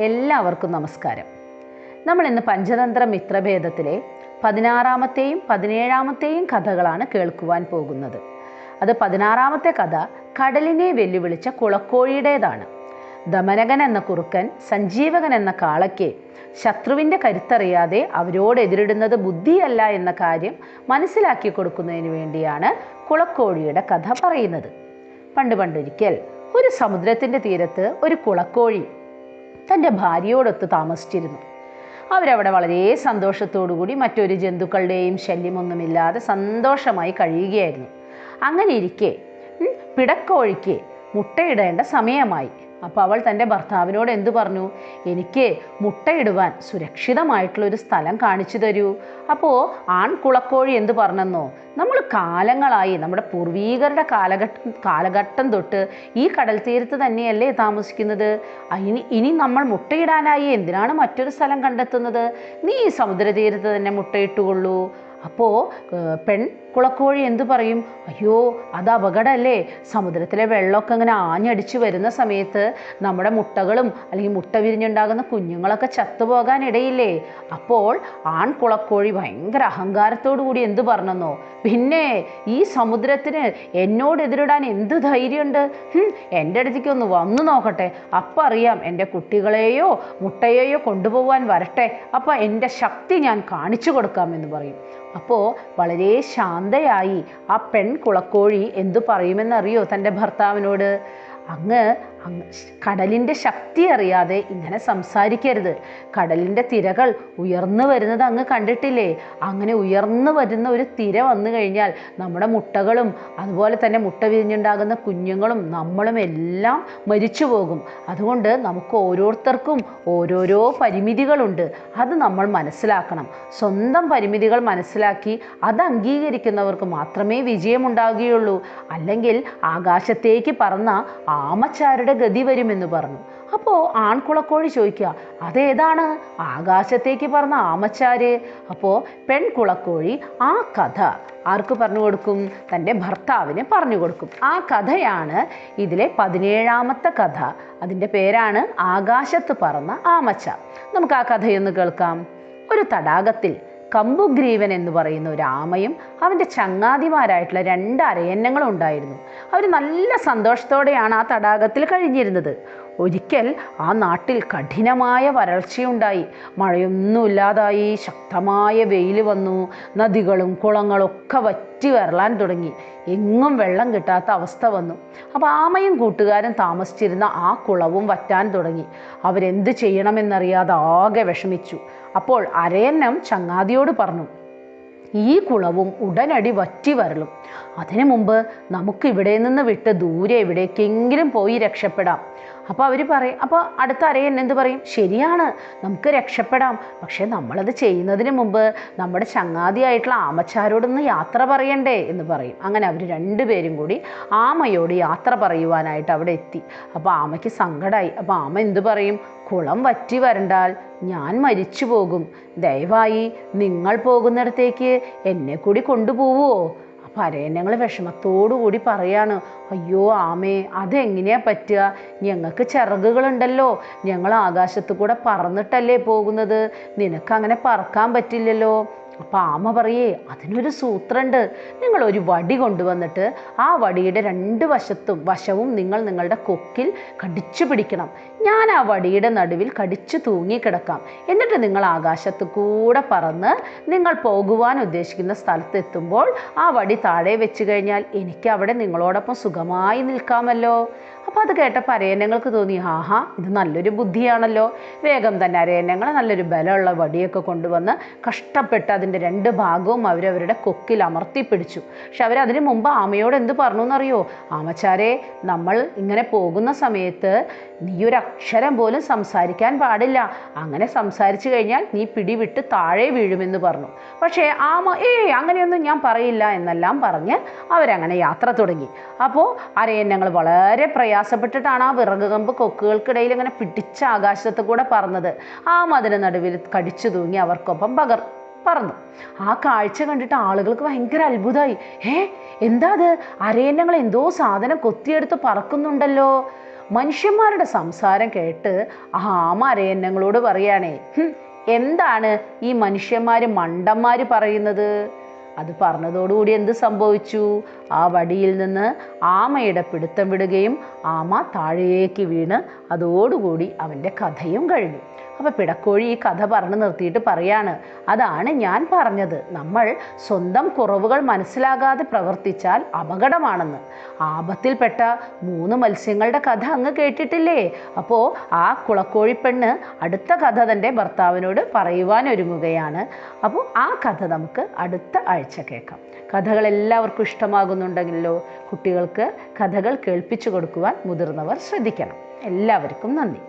എല്ലാവർക്കും നമസ്കാരം. നമ്മൾ ഇന്ന് പഞ്ചതന്ത്ര മിത്രഭേദത്തിലെ പതിനാറാമത്തെയും പതിനേഴാമത്തെയും കഥകളാണ് കേൾക്കുവാൻ പോകുന്നത്. അത് പതിനാറാമത്തെ കഥ കടലിനെ വെല്ലുവിളിച്ച കുളക്കോഴിയുടേതാണ്. ദമനകൻ എന്ന കുറുക്കൻ സഞ്ജീവകൻ എന്ന കാളയ്ക്ക് ശത്രുവിന്റെ കരുത്തറിയാതെ അവരോട് എതിരിടുന്നത് ബുദ്ധിയല്ല എന്ന കാര്യം മനസ്സിലാക്കി കൊടുക്കുന്നതിന് വേണ്ടിയാണ് കുളക്കോഴിയുടെ കഥ പറയുന്നത്. പണ്ട് പണ്ടൊരിക്കൽ ഒരു സമുദ്രത്തിന്റെ തീരത്ത് ഒരു കുളക്കോഴി തന്റെ ഭാര്യയോടൊത്ത് താമസിച്ചിരുന്നു. അവരവിടെ വളരെ സന്തോഷത്തോടുകൂടി മറ്റൊരു ജന്തുക്കളുടെയും ശല്യമൊന്നുമില്ലാതെ സന്തോഷമായി കഴിയുകയായിരുന്നു. അങ്ങനെ ഇരിക്കെ പിടക്കോഴിക്ക് മുട്ടയിടേണ്ട സമയമായി. അപ്പോൾ അവൾ തന്റെ ഭർത്താവിനോട് എന്തു പറഞ്ഞു? എനിക്ക് മുട്ടയിടുവാൻ സുരക്ഷിതമായിട്ടുള്ള ഒരു സ്ഥലം കാണിച്ചു തരൂ. അപ്പോൾ ആൺകുളക്കോഴി എന്ത് പറഞ്ഞെന്നോ? നമ്മൾ കാലങ്ങളായി നമ്മുടെ പൂർവീകരുടെ കാലഘട്ടം കാലഘട്ടം തൊട്ട് ഈ കടൽ തീരത്ത് തന്നെയല്ലേ താമസിക്കുന്നത്. ഇനി ഇനി നമ്മൾ മുട്ടയിടാനായി എന്തിനാണ് മറ്റൊരു സ്ഥലം കണ്ടെത്തുന്നത്? നീ ഈ സമുദ്രതീരത്ത് തന്നെ മുട്ടയിട്ടുകൊള്ളൂ. അപ്പോൾ പെൺ കുളക്കോഴി എന്തു പറയും? അയ്യോ അത് അപകടമല്ലേ? സമുദ്രത്തിലെ വെള്ളമൊക്കെ ഇങ്ങനെ ആഞ്ഞടിച്ച് വരുന്ന സമയത്ത് നമ്മുടെ മുട്ടകളും അല്ലെങ്കിൽ മുട്ട വിരിഞ്ഞുണ്ടാകുന്ന കുഞ്ഞുങ്ങളൊക്കെ ചത്തുപോകാനിടയില്ലേ? അപ്പോൾ ആൺ കുളക്കോഴി ഭയങ്കര അഹങ്കാരത്തോടു കൂടി എന്തു പറഞ്ഞെന്നോ? പിന്നെ ഈ സമുദ്രത്തിന് എന്നോട് എതിരിടാൻ എന്ത് ധൈര്യമുണ്ട്? എന്റെ അടുത്തേക്ക് ഒന്ന് വന്നു നോക്കട്ടെ. അപ്പം അറിയാം എന്റെ കുട്ടികളെയോ മുട്ടയെയോ കൊണ്ടുപോകാൻ വരട്ടെ. അപ്പം എന്റെ ശക്തി ഞാൻ കാണിച്ചു കൊടുക്കാം എന്ന് പറയും. അപ്പോൾ വളരെ ശാന്തയായി ആ പെൺ കുളക്കോഴി എന്തു പറയുമെന്നറിയോ തന്റെ ഭർത്താവിനോട്? അങ്ങ് കടലിന്റെ ശക്തി അറിയാതെ ഇങ്ങനെ സംസാരിക്കരുത്. കടലിന്റെ തിരകൾ ഉയർന്നു വരുന്നത് അങ്ങ് കണ്ടിട്ടില്ലേ? അങ്ങനെ ഉയർന്നു വരുന്ന ഒരു തിര വന്നു കഴിഞ്ഞാൽ നമ്മുടെ മുട്ടകളും അതുപോലെ തന്നെ മുട്ട വിരിഞ്ഞുണ്ടാകുന്ന കുഞ്ഞുങ്ങളും നമ്മളും എല്ലാം മരിച്ചു പോകും. അതുകൊണ്ട് നമുക്ക് ഓരോരുത്തർക്കും ഓരോരോ പരിമിതികളുണ്ട്. അത് നമ്മൾ മനസ്സിലാക്കണം. സ്വന്തം പരിമിതികൾ മനസ്സിലാക്കി അത് അംഗീകരിക്കുന്നവർക്ക് മാത്രമേ വിജയമുണ്ടാകുകയുള്ളൂ. അല്ലെങ്കിൽ ആകാശത്തേക്ക് പറന്ന ആമച്ചാരുടെ ഗതി വരുമെന്ന് പറഞ്ഞു. അപ്പോൾ ആൺകുളക്കോഴി ചോദിക്കുക അതേതാണ്? ആകാശത്തേക്ക് പറഞ്ഞ ആമച്ചാര് അപ്പോൾ പെൺകുളക്കോഴി ആ കഥ ആർക്ക് പറഞ്ഞു കൊടുക്കും? തന്റെ ഭർത്താവിന് പറഞ്ഞു കൊടുക്കും. ആ കഥയാണ് ഇതിലെ പതിനേഴാമത്തെ കഥ. അതിന്റെ പേരാണ് ആകാശത്ത് പറന്ന ആമച്ച. നമുക്ക് ആ കഥയൊന്ന് കേൾക്കാം. ഒരു തടാകത്തിൽ കമ്പുഗ്രീവൻ എന്ന് പറയുന്ന ഒരു ആമയും അവന്റെ ചങ്ങാതിമാരായിട്ടുള്ള രണ്ട് അരയന്നങ്ങളും ഉണ്ടായിരുന്നു. അവർ നല്ല സന്തോഷത്തോടെയാണ് ആ തടാകത്തിൽ കഴിഞ്ഞിരുന്നത്. ഒരിക്കൽ ആ നാട്ടിൽ കഠിനമായ വരൾച്ചയുണ്ടായി. മഴയൊന്നുമില്ലാതായി ശക്തമായ വെയിൽ വന്നു നദികളും കുളങ്ങളും ഒക്കെ വറ്റി വരളാൻ തുടങ്ങി. എങ്ങും വെള്ളം കിട്ടാത്ത അവസ്ഥ വന്നു. അപ്പോൾ ആമയും കൂട്ടുകാരും താമസിച്ചിരുന്ന ആ കുളവും വറ്റാൻ തുടങ്ങി. അവരെന്ത് ചെയ്യണമെന്നറിയാതെ ആകെ വിഷമിച്ചു. അപ്പോൾ അരയന്നം ചങ്ങാതിയോട് പറഞ്ഞു ഈ കുളവും ഉടനടി വറ്റി വരളും. അതിനു മുമ്പ് നമുക്ക് ഇവിടെ നിന്ന് വിട്ട് ദൂരെ എവിടേക്കെങ്കിലും പോയി രക്ഷപ്പെടാം. അപ്പോൾ അവർ പറയും അപ്പോൾ അടുത്ത അരയൻ എന്ത് പറയും? ശരിയാണ് നമുക്ക് രക്ഷപ്പെടാം. പക്ഷേ നമ്മളത് ചെയ്യുന്നതിന് മുമ്പ് നമ്മുടെ ചങ്ങാതിയായിട്ടുള്ള ആമച്ചാരോടൊന്ന് യാത്ര പറയണ്ടേ എന്ന് പറയും. അങ്ങനെ അവർ രണ്ടുപേരും കൂടി ആമയോട് യാത്ര പറയുവാനായിട്ട് അവിടെ എത്തി. അപ്പോൾ ആമയ്ക്ക് സങ്കടമായി അപ്പോൾ ആമ എന്ത് പറയും? കുളം വറ്റി വരണ്ടാൽ ഞാൻ മരിച്ചു പോകും. ദയവായി നിങ്ങൾ പോകുന്നിടത്തേക്ക് എന്നെ കൂടി കൊണ്ടുപോവുമോ അപ്പം അരയന്നങ്ങൾ വിഷമത്തോടു കൂടി പറയാണ് അയ്യോ ആമേ അതെങ്ങനെയാ പറ്റുക? ഞങ്ങൾക്ക് ചിറകുകളുണ്ടല്ലോ. ഞങ്ങൾ ആകാശത്ത് കൂടെ പറന്നിട്ടല്ലേ പോകുന്നത്. നിനക്കങ്ങനെ പറക്കാൻ പറ്റില്ലല്ലോ. അപ്പം ആമ പറയേ അതിനൊരു സൂത്രണ്ട്. നിങ്ങൾ ഒരു വടി കൊണ്ടുവന്നിട്ട് ആ വടിയുടെ രണ്ട് വശത്തും വശവും നിങ്ങൾ നിങ്ങളുടെ കൊക്കിൽ കടിച്ചു പിടിക്കണം. ഞാൻ ആ വടിയുടെ നടുവിൽ കടിച്ചു തൂങ്ങിക്കിടക്കാം എന്നിട്ട് നിങ്ങൾ ആകാശത്ത് കൂടെ പറന്ന് നിങ്ങൾ പോകുവാൻ ഉദ്ദേശിക്കുന്ന സ്ഥലത്ത് എത്തുമ്പോൾ ആ വടി താഴെ വെച്ച് കഴിഞ്ഞാൽ എനിക്ക് അവിടെ നിങ്ങളോടൊപ്പം സുഖമായി നിൽക്കാമല്ലോ. അപ്പോൾ അത് കേട്ടപ്പോൾ അരയന്നങ്ങൾക്ക് തോന്നി ആഹാ ഇത് നല്ലൊരു ബുദ്ധിയാണല്ലോ. വേഗം തന്നെ അരയന്നങ്ങൾ നല്ലൊരു ബലമുള്ള വടിയൊക്കെ കൊണ്ടുവന്ന് കഷ്ടപ്പെട്ട് അതിന്റെ രണ്ട് ഭാഗവും അവരവരുടെ കൊക്കിൽ അമർത്തി പിടിച്ചു. പക്ഷെ അവരതിന് മുമ്പ് ആമയോട് എന്ത് പറഞ്ഞു എന്നറിയോ? ആമച്ചാരെ നമ്മൾ ഇങ്ങനെ പോകുന്ന സമയത്ത് നീ ഒരു അക്ഷരം പോലും സംസാരിക്കാൻ പാടില്ല. അങ്ങനെ സംസാരിച്ചു കഴിഞ്ഞാൽ നീ പിടിവിട്ട് താഴെ വീഴുമെന്ന് പറഞ്ഞു. പക്ഷേ ആമ ഏയ് അങ്ങനെയൊന്നും ഞാൻ പറയില്ല എന്നെല്ലാം പറഞ്ഞ് അവരങ്ങനെ യാത്ര തുടങ്ങി. അപ്പോൾ അരയന്നങ്ങൾ വളരെ പ്രയാസപ്പെട്ടിട്ടാണ് ആ വിറക് കമ്പ് കൊക്കുകൾക്കിടയിൽ ഇങ്ങനെ പിടിച്ച ആകാശത്ത് കൂടെ പറന്നത്. ആ മതിന് നടുവിൽ കടിച്ചു തൂങ്ങി അവർക്കൊപ്പം പകർ പറന്നു. ആ കാഴ്ച കണ്ടിട്ട് ആളുകൾക്ക് ഭയങ്കര അത്ഭുതമായി. ഏ എന്താ അത്? അരയന്നങ്ങൾ എന്തോ സാധനം കൊത്തിയെടുത്ത് പറക്കുന്നുണ്ടല്ലോ. മനുഷ്യന്മാരുടെ സംസാരം കേട്ട് ആ അരയന്നങ്ങളോട് പറയാണേ "ഹും, എന്താണ് ഈ മനുഷ്യന്മാർ മണ്ടന്മാർ പറയുന്നത്? അത് പറഞ്ഞതോടുകൂടി എന്ത് സംഭവിച്ചു? ആ വടിയിൽ നിന്ന് ആമയുടെ പിടുത്തം വിടുകയും ആമ താഴേക്ക് വീണ് അതോടുകൂടി അവന്റെ കഥയും കഴിഞ്ഞു. അപ്പോൾ പിടക്കോഴി ഈ കഥ പറഞ്ഞു നിർത്തിയിട്ട് പറയാണ് അതാണ് ഞാൻ പറഞ്ഞത്. നമ്മൾ സ്വന്തം കുറവുകൾ മനസ്സിലാകാതെ പ്രവർത്തിച്ചാൽ അപകടമാണെന്ന്. ആപത്തിൽപ്പെട്ട മൂന്ന് മത്സ്യങ്ങളുടെ കഥ അങ്ങ് കേട്ടിട്ടില്ലേ? അപ്പോൾ ആ കുളക്കോഴി പെണ്ണ് അടുത്ത കഥ തന്റെ ഭർത്താവിനോട് പറയുവാൻ ഒരുങ്ങുകയാണ്. അപ്പോൾ ആ കഥ നമുക്ക് അടുത്ത ആഴ്ച കേൾക്കാം. കഥകൾ എല്ലാവർക്കും ഇഷ്ടമാകുന്നുണ്ടെങ്കിലോ കുട്ടികൾക്ക് കഥകൾ കേൾപ്പിച്ചു കൊടുക്കുവാൻ മുതിർന്നവർ ശ്രദ്ധിക്കണം. എല്ലാവർക്കും നന്ദി.